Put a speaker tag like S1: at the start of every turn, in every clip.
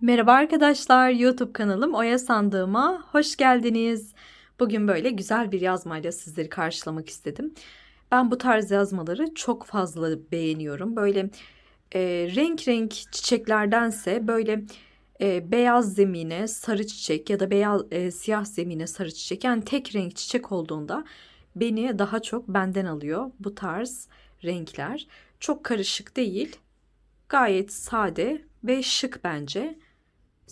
S1: Merhaba arkadaşlar, YouTube kanalım Oya Sandığıma hoş geldiniz. Bugün böyle güzel bir yazmayla sizleri karşılamak istedim. Ben bu tarz yazmaları çok fazla beğeniyorum. Böyle e, renk renk çiçeklerdense böyle e, beyaz zemine sarı çiçek ya da beyaz e, siyah zemine sarı çiçek yani tek renk çiçek olduğunda beni daha çok benden alıyor bu tarz renkler. Çok karışık değil. Gayet sade ve şık bence.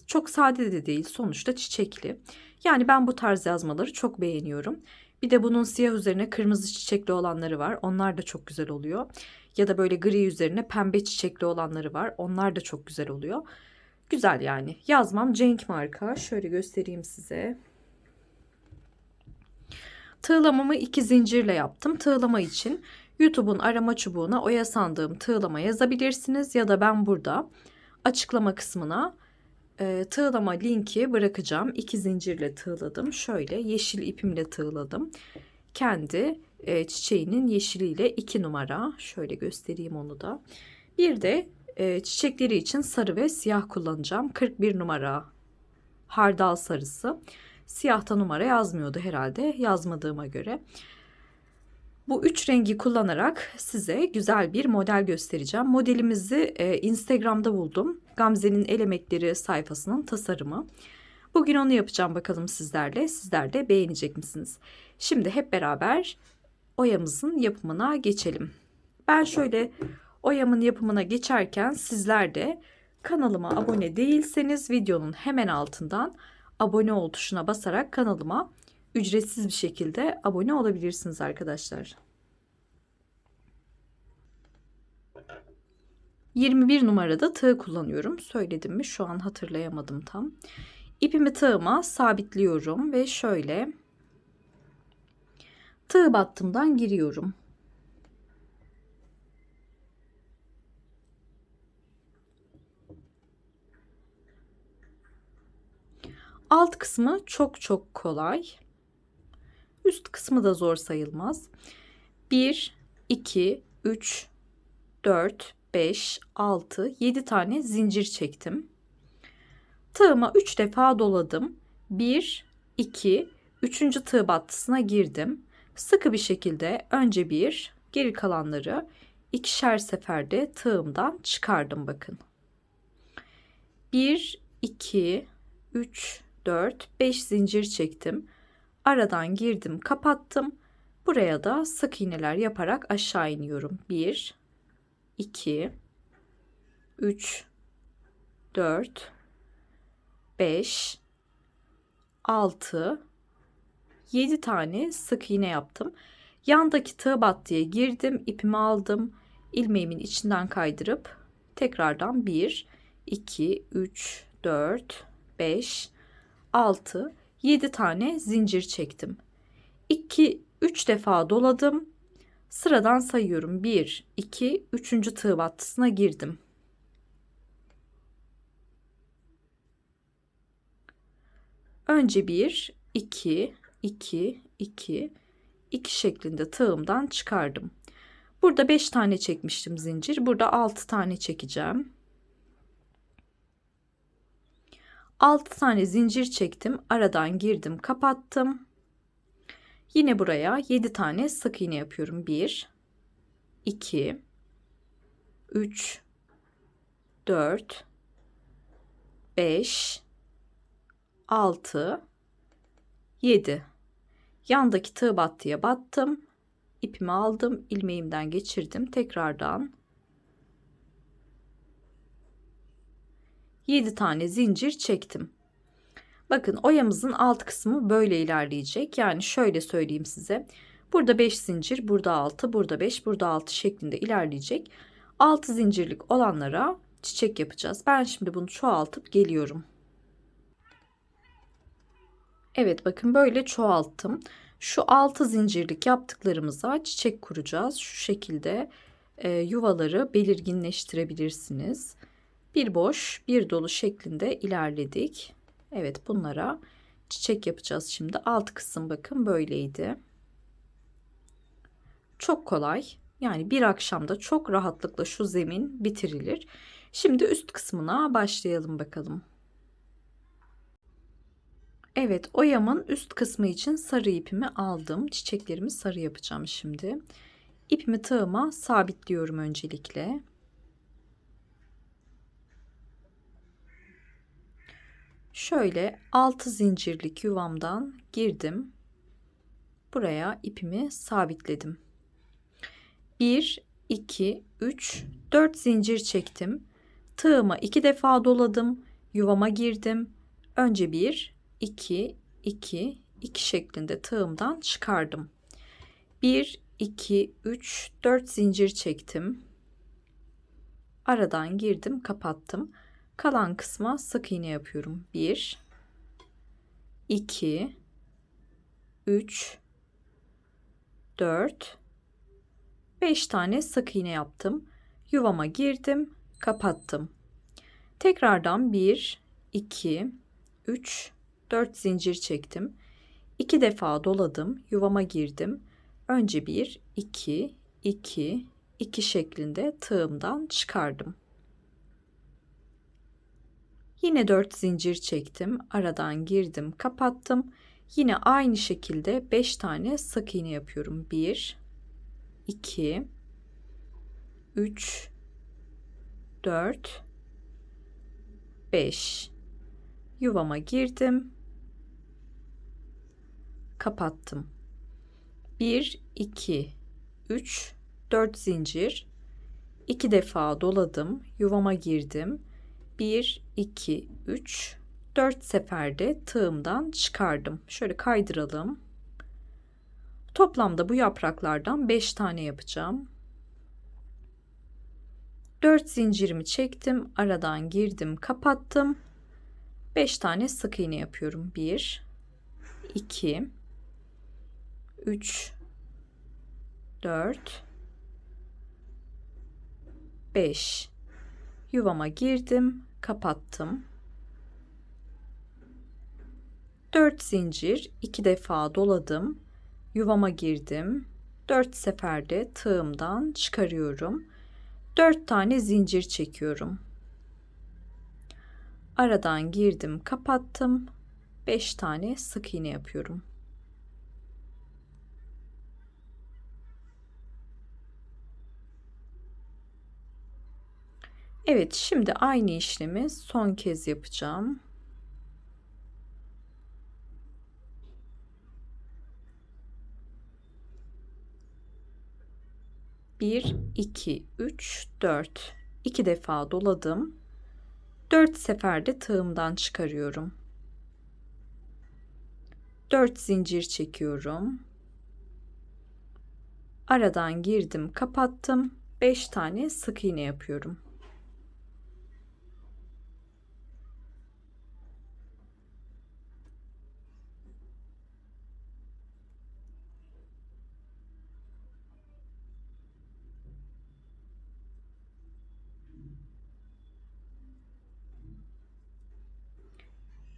S1: Çok sade de değil sonuçta çiçekli. Yani ben bu tarz yazmaları çok beğeniyorum. Bir de bunun siyah üzerine kırmızı çiçekli olanları var. Onlar da çok güzel oluyor. Ya da böyle gri üzerine pembe çiçekli olanları var. Onlar da çok güzel oluyor. Güzel yani. Yazmam Cenk marka. Şöyle göstereyim size. Tığlamamı iki zincirle yaptım. Tığlama için YouTube'un arama çubuğuna oya sandığım tığlama yazabilirsiniz ya da ben burada açıklama kısmına e, tığlama linki bırakacağım. İki zincirle tığladım. Şöyle yeşil ipimle tığladım. Kendi e, çiçeğinin yeşiliyle iki numara. Şöyle göstereyim onu da. Bir de e, çiçekleri için sarı ve siyah kullanacağım. 41 numara hardal sarısı. Siyahta numara yazmıyordu herhalde yazmadığıma göre. Bu üç rengi kullanarak size güzel bir model göstereceğim. Modelimizi e, Instagram'da buldum. Gamze'nin El Emekleri sayfasının tasarımı. Bugün onu yapacağım bakalım sizlerle. Sizler de beğenecek misiniz? Şimdi hep beraber oyamızın yapımına geçelim. Ben şöyle oyamın yapımına geçerken sizler de kanalıma abone değilseniz videonun hemen altından abone ol tuşuna basarak kanalıma ücretsiz bir şekilde abone olabilirsiniz arkadaşlar. 21 numarada tığ kullanıyorum. Söyledim mi? Şu an hatırlayamadım tam. İpimi tığıma sabitliyorum ve şöyle tığ battımdan giriyorum. Alt kısmı çok çok kolay. Üst kısmı da zor sayılmaz. 1, 2, 3, 4, 5, 6, 7 tane zincir çektim. Tığıma 3 defa doladım. 1, 2, 3. tığ battısına girdim. Sıkı bir şekilde önce bir, geri kalanları ikişer seferde tığımdan çıkardım bakın. 1, 2, 3, 4, 5 zincir çektim. Aradan girdim, kapattım. Buraya da sık iğneler yaparak aşağı iniyorum. 1 2 3 4 5 6 7 tane sık iğne yaptım. Yandaki tığ battıya girdim, ipimi aldım. ilmeğimin içinden kaydırıp tekrardan 1 2 3 4 5 6 7 tane zincir çektim. 2 3 defa doladım. Sıradan sayıyorum. 1 2 3. tığ battısına girdim. Önce 1 2 2 2 2 şeklinde tığımdan çıkardım. Burada 5 tane çekmiştim zincir. Burada 6 tane çekeceğim. 6 tane zincir çektim. Aradan girdim, kapattım. Yine buraya 7 tane sık iğne yapıyorum. 1 2 3 4 5 6 7 Yandaki tığ battıya battım. ipimi aldım, ilmeğimden geçirdim. Tekrardan 7 tane zincir çektim. Bakın oyamızın alt kısmı böyle ilerleyecek. Yani şöyle söyleyeyim size. Burada 5 zincir, burada 6, burada 5, burada 6 şeklinde ilerleyecek. 6 zincirlik olanlara çiçek yapacağız. Ben şimdi bunu çoğaltıp geliyorum. Evet bakın böyle çoğalttım. Şu 6 zincirlik yaptıklarımıza çiçek kuracağız. Şu şekilde e, yuvaları belirginleştirebilirsiniz bir boş bir dolu şeklinde ilerledik. Evet bunlara çiçek yapacağız şimdi. Alt kısım bakın böyleydi. Çok kolay. Yani bir akşamda çok rahatlıkla şu zemin bitirilir. Şimdi üst kısmına başlayalım bakalım. Evet, oyamın üst kısmı için sarı ipimi aldım. Çiçeklerimi sarı yapacağım şimdi. İpimi tığıma sabitliyorum öncelikle. Şöyle 6 zincirlik yuvamdan girdim. Buraya ipimi sabitledim. 1 2 3 4 zincir çektim. Tığıma 2 defa doladım. Yuvama girdim. Önce 1 2 2 2 şeklinde tığımdan çıkardım. 1 2 3 4 zincir çektim. Aradan girdim, kapattım. Kalan kısma sık iğne yapıyorum. 1 2 3 4 5 tane sık iğne yaptım. Yuvama girdim, kapattım. Tekrardan 1 2 3 4 zincir çektim. 2 defa doladım, yuvama girdim. Önce 1 2 2 2 şeklinde tığımdan çıkardım. Yine 4 zincir çektim. Aradan girdim, kapattım. Yine aynı şekilde 5 tane sık iğne yapıyorum. 1 2 3 4 5 Yuvama girdim. Kapattım. 1 2 3 4 zincir 2 defa doladım. Yuvama girdim. 1 2 3 4 seferde tığımdan çıkardım. Şöyle kaydıralım. Toplamda bu yapraklardan 5 tane yapacağım. 4 zincirimi çektim, aradan girdim, kapattım. 5 tane sık iğne yapıyorum. 1 2 3 4 5 Yuvama girdim, kapattım. 4 zincir, 2 defa doladım. Yuvama girdim. 4 seferde tığımdan çıkarıyorum. 4 tane zincir çekiyorum. Aradan girdim, kapattım. 5 tane sık iğne yapıyorum. Evet, şimdi aynı işlemi son kez yapacağım. Bir, iki, üç, dört. İki defa doladım. Dört seferde tığımdan çıkarıyorum. Dört zincir çekiyorum. Aradan girdim, kapattım. Beş tane sık iğne yapıyorum.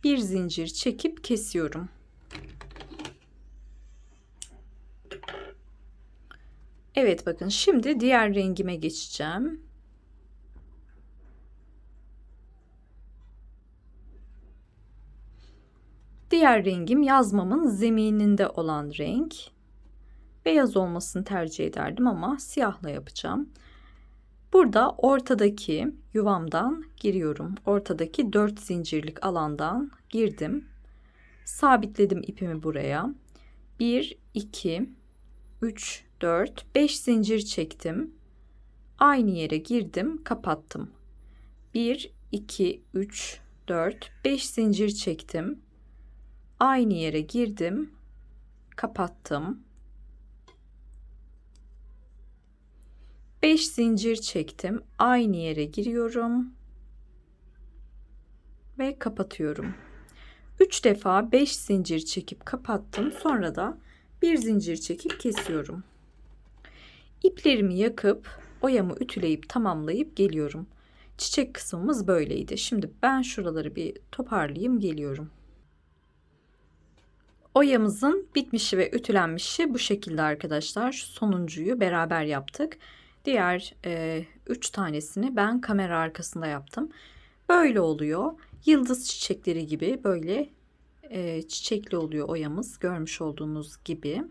S1: Bir zincir çekip kesiyorum. Evet bakın şimdi diğer rengime geçeceğim. Diğer rengim yazmamın zemininde olan renk. Beyaz olmasını tercih ederdim ama siyahla yapacağım. Burada ortadaki yuvamdan giriyorum. Ortadaki 4 zincirlik alandan girdim. Sabitledim ipimi buraya. 1 2 3 4 5 zincir çektim. Aynı yere girdim, kapattım. 1 2 3 4 5 zincir çektim. Aynı yere girdim, kapattım. 5 zincir çektim. Aynı yere giriyorum. Ve kapatıyorum. 3 defa 5 zincir çekip kapattım. Sonra da bir zincir çekip kesiyorum. İplerimi yakıp oyamı ütüleyip tamamlayıp geliyorum. Çiçek kısmımız böyleydi. Şimdi ben şuraları bir toparlayayım geliyorum. Oyamızın bitmişi ve ütülenmişi bu şekilde arkadaşlar. Şu sonuncuyu beraber yaptık. Diğer 3 e, üç tanesini ben kamera arkasında yaptım. Böyle oluyor. Yıldız çiçekleri gibi böyle e, çiçekli oluyor oyamız görmüş olduğunuz gibi.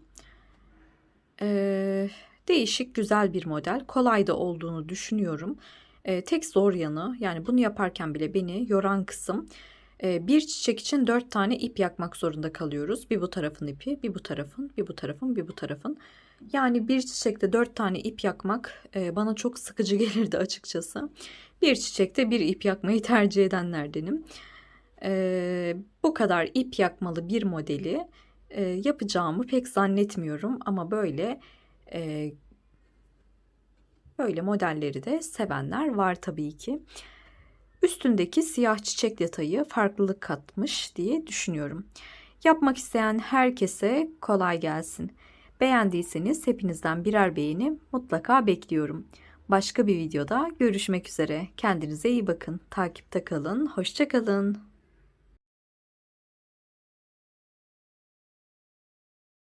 S1: E, değişik güzel bir model. Kolay da olduğunu düşünüyorum. E, tek zor yanı yani bunu yaparken bile beni yoran kısım bir çiçek için dört tane ip yakmak zorunda kalıyoruz. Bir bu tarafın ipi, bir bu tarafın, bir bu tarafın, bir bu tarafın. Yani bir çiçekte dört tane ip yakmak e, bana çok sıkıcı gelirdi açıkçası. Bir çiçekte bir ip yakmayı tercih edenlerdenim. E, bu kadar ip yakmalı bir modeli e, yapacağımı pek zannetmiyorum ama böyle e, böyle modelleri de sevenler var tabii ki. Üstündeki siyah çiçek detayı farklılık katmış diye düşünüyorum. Yapmak isteyen herkese kolay gelsin. Beğendiyseniz hepinizden birer beğeni mutlaka bekliyorum. Başka bir videoda görüşmek üzere. Kendinize iyi bakın. Takipte kalın. Hoşça kalın.